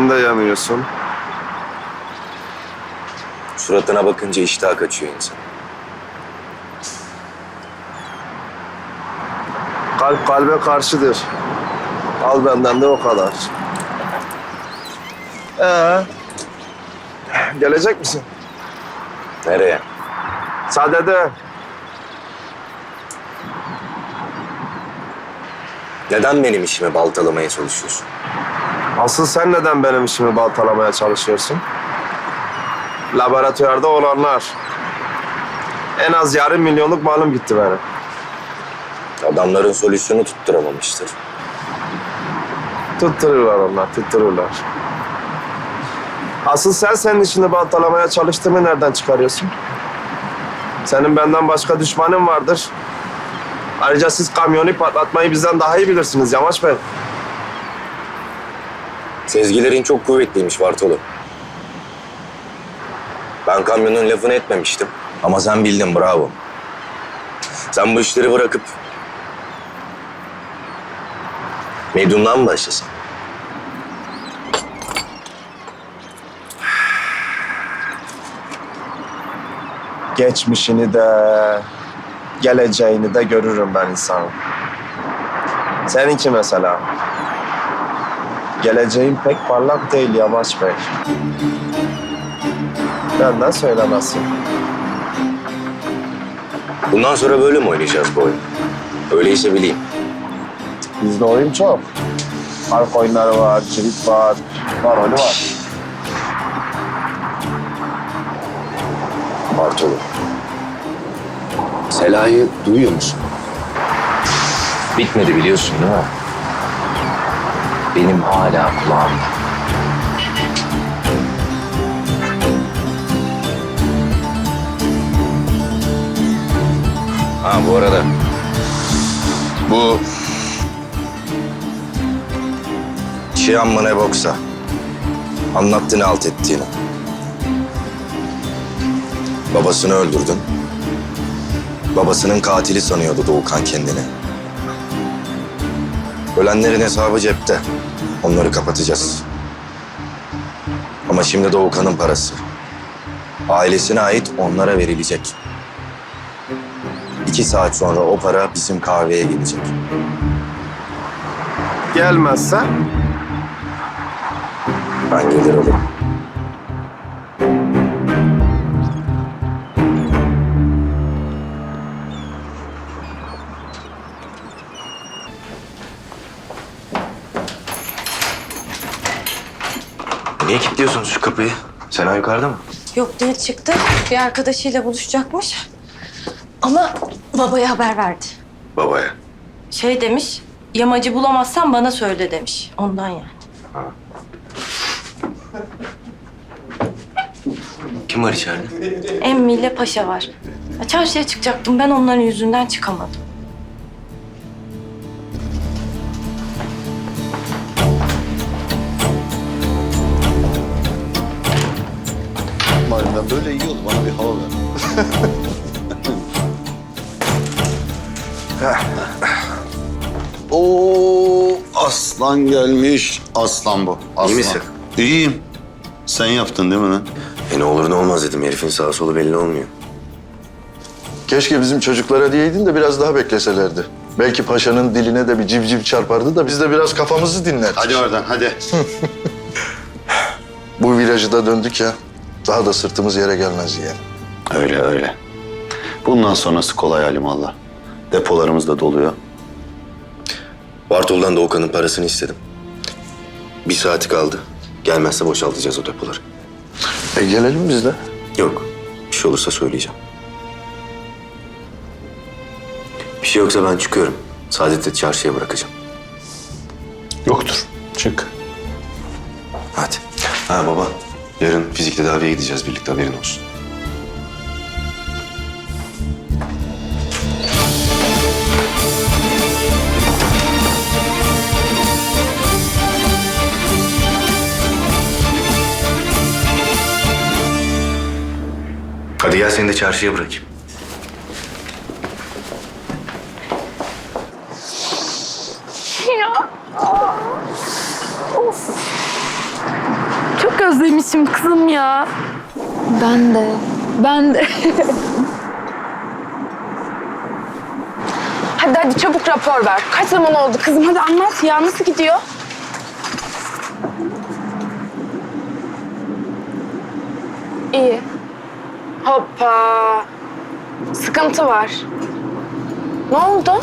Sen de. Suratına bakınca iştah kaçıyor insan. Kalp kalbe karşıdır. Al benden de o kadar. Ee, gelecek misin? Nereye? Sadede. Neden benim işimi baltalamaya çalışıyorsun? Asıl sen neden benim işimi baltalamaya çalışıyorsun? Laboratuvarda olanlar. En az yarım milyonluk malım gitti benim. Adamların solüsyonu tutturamamıştır. Tuttururlar onlar, tuttururlar. Asıl sen senin işini baltalamaya çalıştığımı nereden çıkarıyorsun? Senin benden başka düşmanın vardır. Ayrıca siz kamyonu patlatmayı bizden daha iyi bilirsiniz Yamaç Bey. Sezgilerin çok kuvvetliymiş Bartolo. Ben kamyonun lafını etmemiştim. Ama sen bildin bravo. Sen bu işleri bırakıp... Medyumdan mı başlasın? Geçmişini de, geleceğini de görürüm ben insanın. Seninki mesela. Geleceğin pek parlak değil Yamaç Bey. Benden söylemezsin. Bundan sonra böyle mi oynayacağız bu oyunu? Öyleyse bileyim. Bizde oyun çok. Halk oyunları var, cirit var, var oyunu var. Bartolo. Sela'yı duyuyor musun? Bitmedi biliyorsun değil mi? Benim hala kulağımda. Ha bu arada bu Çiyan mı ne boksa anlattı ne alt ettiğini. Babasını öldürdün. Babasının katili sanıyordu Doğukan kendini. Ölenlerin hesabı cepte. Onları kapatacağız. Ama şimdi Doğukan'ın parası. Ailesine ait onlara verilecek. İki saat sonra o para bizim kahveye gelecek. Gelmezse Ben gelir alırım. Niye kilitliyorsunuz şu kapıyı? Sena yukarıda mı? Yok değil çıktı. Bir arkadaşıyla buluşacakmış. Ama babaya haber verdi. Babaya. Şey demiş, yamacı bulamazsan bana söyle demiş. Ondan yani. Kim var içeride? Emmi ile Paşa var. Ya Çarşıya çıkacaktım. Ben onların yüzünden çıkamadım. Madem böyle iyi oldu bana bir hava ver. Oo aslan gelmiş. Aslan bu. Aslan. misin? İyiyim. Sen yaptın değil mi lan? E ne olur ne olmaz dedim. Herifin sağı solu belli olmuyor. Keşke bizim çocuklara diyeydin de biraz daha bekleselerdi. Belki paşanın diline de bir civciv çarpardı da biz de biraz kafamızı dinlerdik. Hadi oradan hadi. Bu virajı da döndük ya. Daha da sırtımız yere gelmez yani. Öyle öyle. Bundan sonrası kolay Allah. Depolarımız da doluyor. Bartol'dan Doğukan'ın parasını istedim. Bir saati kaldı. Gelmezse boşaltacağız o depoları. E gelelim biz de. Yok. Bir şey olursa söyleyeceğim. Bir şey yoksa ben çıkıyorum. Saadet'i çarşıya bırakacağım. Yoktur. Çık. Hadi. Ha baba. Yarın fizik tedaviye gideceğiz birlikte haberin olsun. Hadi gel seni de çarşıya bırakayım. Çok özlemişim kızım ya. Ben de. Ben de. Hadi hadi çabuk rapor ver. Kaç zaman oldu kızım? Hadi anlat ya. Nasıl gidiyor? İyi. Hoppa. Sıkıntı var. Ne oldu?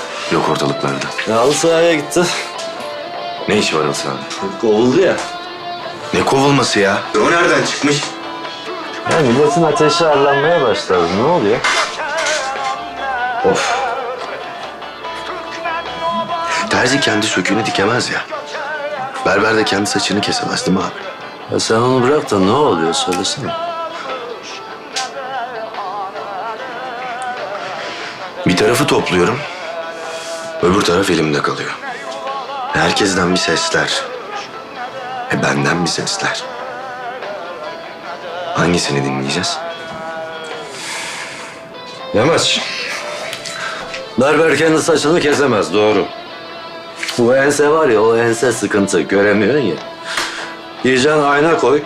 Yok ortalıklarda. Ya halı sahaya gitti. Ne işi var Hasan? Kovuldu ya. Ne kovulması ya? O nereden çıkmış? Ya milletin ateşi arlanmaya başladı. Ne oluyor? Of. Terzi kendi söküğünü dikemez ya. Berber de kendi saçını kesemez değil mi abi? Ya sen onu bırak da ne oluyor söylesene. Bir tarafı topluyorum. Öbür taraf elimde kalıyor. Herkesten bir sesler. E benden bir sesler. Hangisini dinleyeceğiz? Yamaç. Berber kendi saçını kesemez doğru. Bu ense var ya o ense sıkıntı göremiyorsun ya. Diyeceksin ayna koy.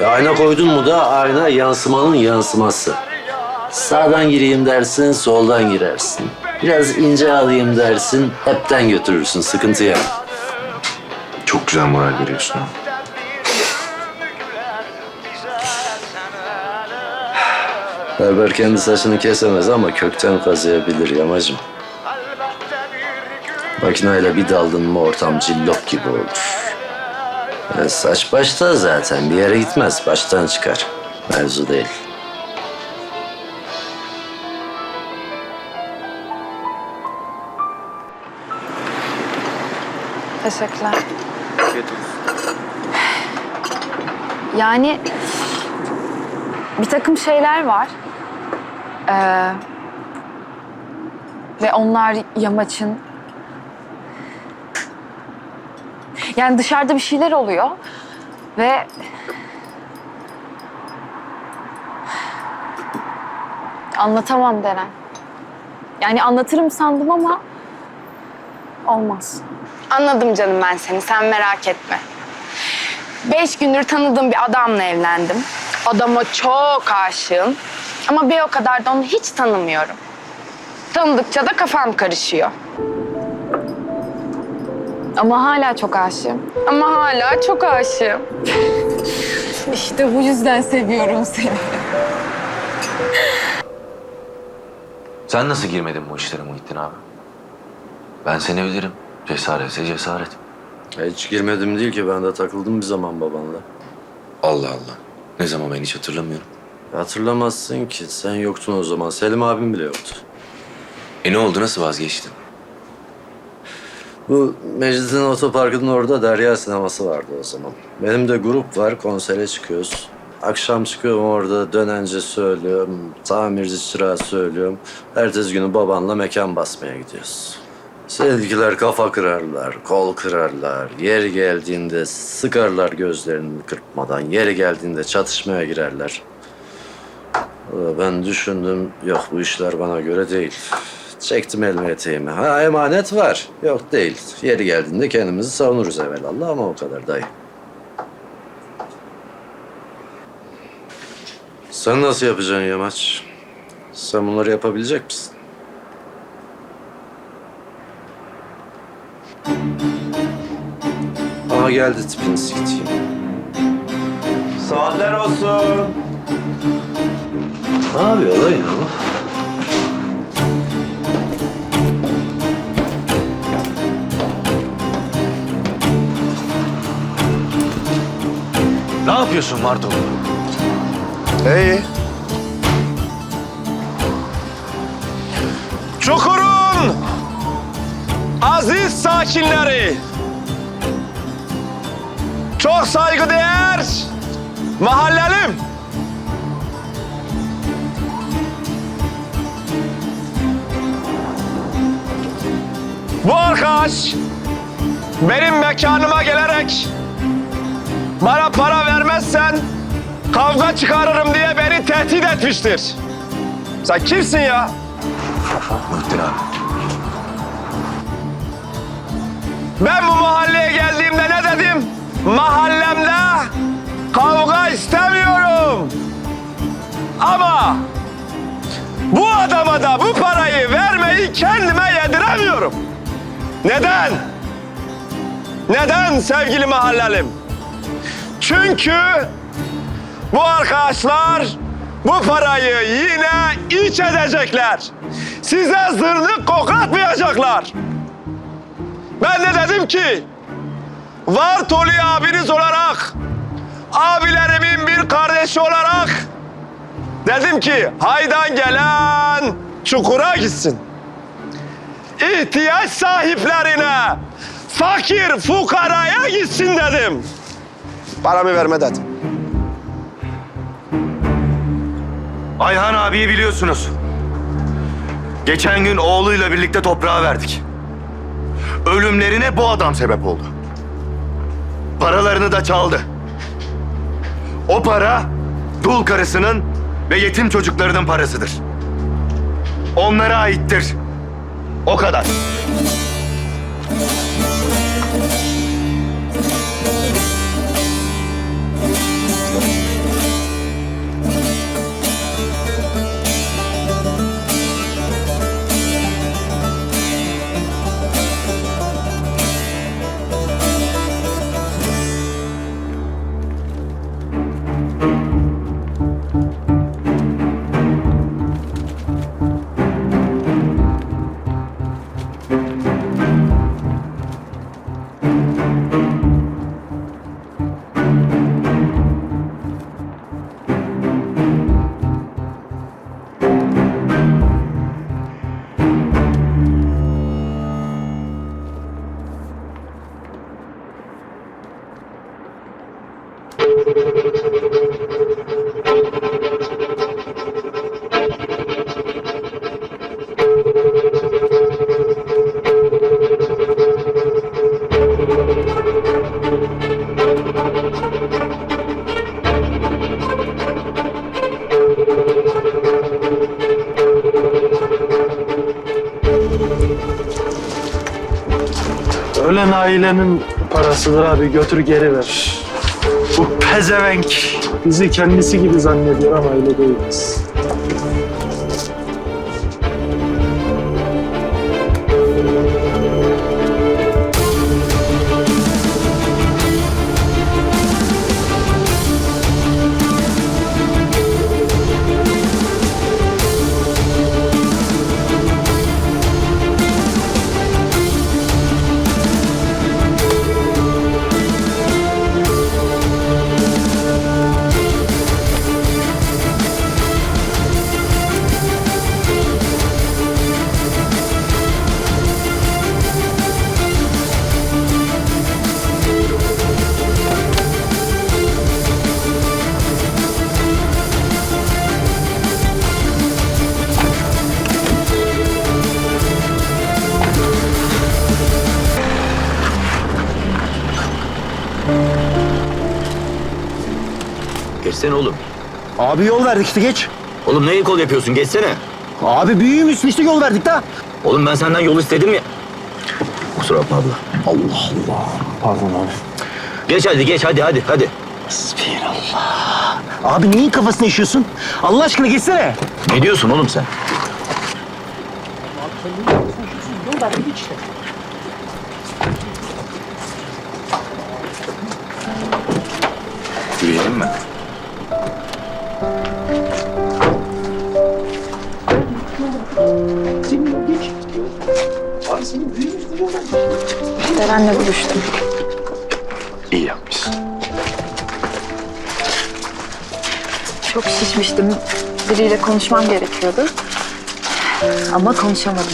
E, ayna koydun mu da ayna yansımanın yansıması. Sağdan gireyim dersin, soldan girersin. Biraz ince alayım dersin, hepten götürürsün. Sıkıntı yok. Çok güzel moral veriyorsun. ha. Berber kendi saçını kesemez ama kökten kazıyabilir yamacım. Makineyle bir daldın mı ortam cillop gibi olur. E, saç başta zaten bir yere gitmez. Baştan çıkar. Mevzu değil. Teşekkürler. Yani bir takım şeyler var. Ee, ve onlar yamaçın. Yani dışarıda bir şeyler oluyor ve anlatamam Deren. Yani anlatırım sandım ama olmaz. Anladım canım ben seni. Sen merak etme. Beş gündür tanıdığım bir adamla evlendim. Adama çok aşığım. Ama bir o kadar da onu hiç tanımıyorum. Tanıdıkça da kafam karışıyor. Ama hala çok aşığım. Ama hala çok aşığım. İşte bu yüzden seviyorum seni. Sen nasıl girmedin bu işlere Muhittin abi? Ben seni bilirim. Cesaretse cesaret. Hiç girmedim değil ki ben de takıldım bir zaman babanla. Allah Allah. Ne zaman ben hiç hatırlamıyorum. Hatırlamazsın ki sen yoktun o zaman. Selim abim bile yoktu. E ne oldu nasıl vazgeçtin? Bu Meclis'in otoparkının orada Derya sineması vardı o zaman. Benim de grup var, konsere çıkıyoruz. Akşam çıkıyorum orada dönence söylüyorum, tamirci çırağı söylüyorum. Ertesi günü babanla mekan basmaya gidiyoruz. Sevgiler kafa kırarlar, kol kırarlar. Yeri geldiğinde sıkarlar gözlerini kırpmadan. Yeri geldiğinde çatışmaya girerler. Valla Ben düşündüm, yok bu işler bana göre değil. Çektim elime eteğimi. Ha emanet var. Yok değil. Yeri geldiğinde kendimizi savunuruz evvelallah ama o kadar dayı. Sen nasıl yapacaksın Yamaç? Sen bunları yapabilecek misin? Geldi tipini siktiğim. Saatler olsun. Ne yapıyor lan ya? Ne yapıyorsun Marto? İyi. Çukurun aziz sakinleri, çok saygıdeğer mahallelim. Bu arkadaş benim mekanıma gelerek bana para vermezsen kavga çıkarırım diye beni tehdit etmiştir. Sen kimsin ya? Muhittin abi. Ben bu mahalleye geldiğimde ne dedim? Mahallemde kavga istemiyorum. Ama bu adama da bu parayı vermeyi kendime yediremiyorum. Neden? Neden sevgili mahallelim? Çünkü bu arkadaşlar bu parayı yine iç edecekler. Size zırnık koklatmayacaklar. Ben de dedim ki, var Toli abiniz olarak, abilerimin bir kardeşi olarak dedim ki haydan gelen çukura gitsin. İhtiyaç sahiplerine, fakir fukaraya gitsin dedim. Paramı verme dedim. Ayhan abiyi biliyorsunuz. Geçen gün oğluyla birlikte toprağa verdik. Ölümlerine bu adam sebep oldu. Paralarını da çaldı. O para dul karısının ve yetim çocuklarının parasıdır. Onlara aittir. O kadar. Ölen ailenin parasıdır abi götür geri ver. Bu pezevenk. Bizi kendisi gibi zannediyor ama öyle değiliz. Geçsene oğlum. Abi yol verdik işte geç. Oğlum neyin kol yapıyorsun? Geçsene. Abi büyüğüm üstü işte yol verdik da. Oğlum ben senden yol istedim ya. Kusura bakma abla. Allah Allah. Pardon abi. Geç hadi geç hadi hadi hadi. Bismillah. Abi neyin kafasını yaşıyorsun? Allah aşkına geçsene. Ne diyorsun oğlum sen? Yürüyelim Deren'le buluştum. İyi yapmışsın. Çok şişmiştim. Biriyle konuşmam gerekiyordu. Ama konuşamadım.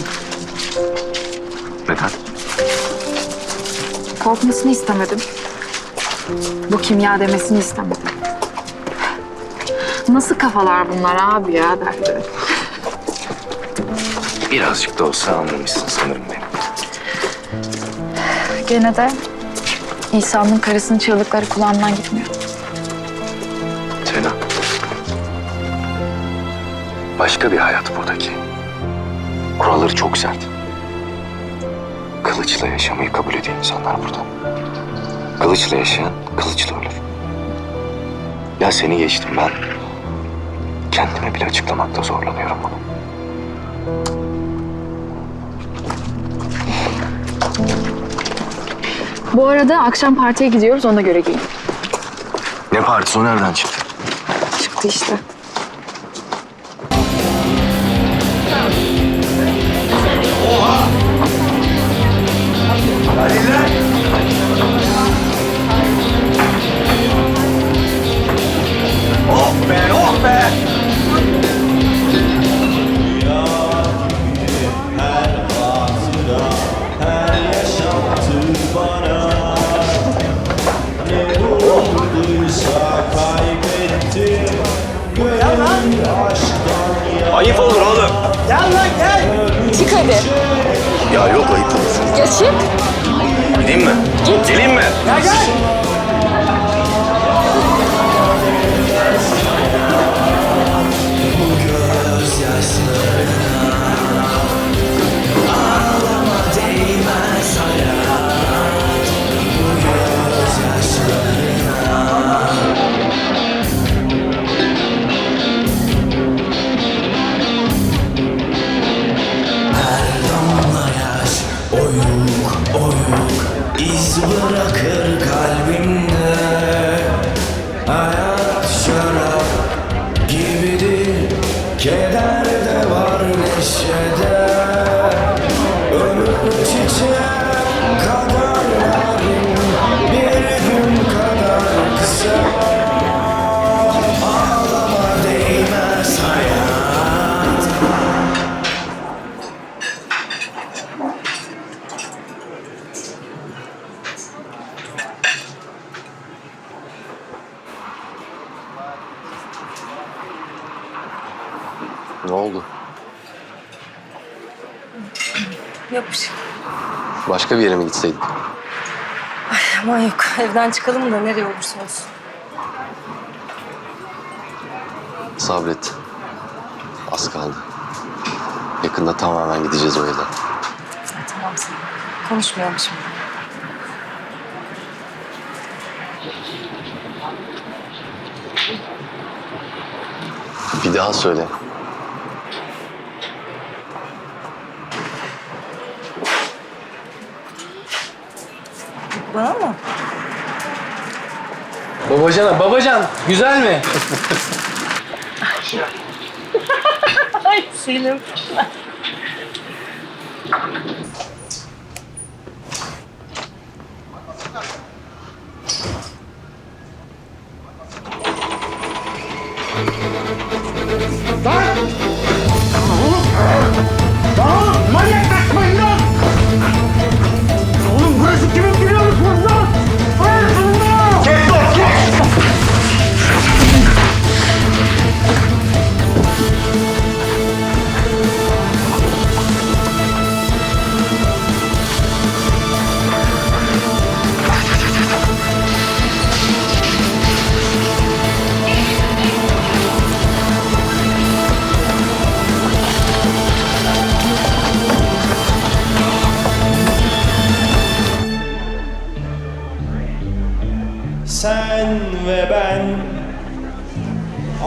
Neden? Korkmasını istemedim. Bu kimya demesini istemedim. Nasıl kafalar bunlar abi ya derdi. Birazcık da olsa anlamışsın sanırım beni. Gene de İsa'nın karısının çığlıkları kulağımdan gitmiyor. Sena. Başka bir hayat buradaki. Kuralları çok sert. Kılıçla yaşamayı kabul ediyor insanlar burada. Kılıçla yaşayan kılıçla ölür. Ya seni geçtim ben. Kendime bile açıklamakta zorlanıyorum bunu. Bu arada akşam partiye gidiyoruz ona göre giyin. Ne partisi o nereden çıktı? Çıktı işte. Başka bir yere mi gitseydik? Aman yok. Evden çıkalım da nereye olursa olsun. Sabret. Az kaldı. Yakında tamamen gideceğiz o evden. Tamam sen. Konuşmayalım şimdi. Bir daha söyle. Bana mı? Babacan, babacan güzel mi? Ay Selim. Sen ve ben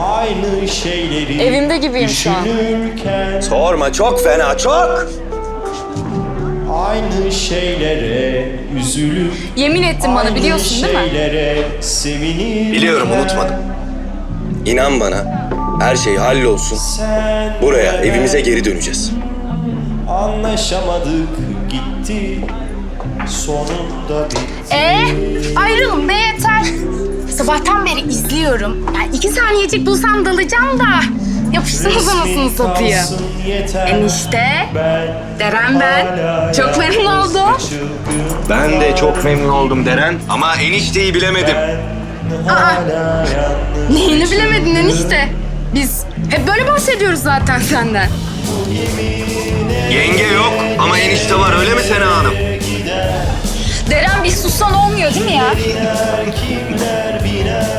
aynı şeyleri Evimde gibiyim şu an. düşünürken Sorma çok fena çok. aynı şeylere üzülür. Yemin ettin bana biliyorsun değil mi? şeylere sevinir. Biliyorum unutmadım. İnan bana her şey hallolsun. Sen Buraya ve ben evimize geri döneceğiz. Anlaşamadık gitti. Sonunda bitti. Ee, ayrılın be yeter. Sabahtan beri izliyorum. Yani iki saniyecik bulsam dalacağım da. Yapıştınız anasını yeter. Enişte, Deren ben. Çok memnun oldum. Ben de çok memnun oldum Deren ama enişteyi bilemedim. Yalnız Neyini bilemedin enişte? Biz hep böyle bahsediyoruz zaten senden. Yenge yok ama enişte var öyle mi Sena Hanım? Deren bir sussan olmuyor değil mi ya? Kimler, kimler, biner.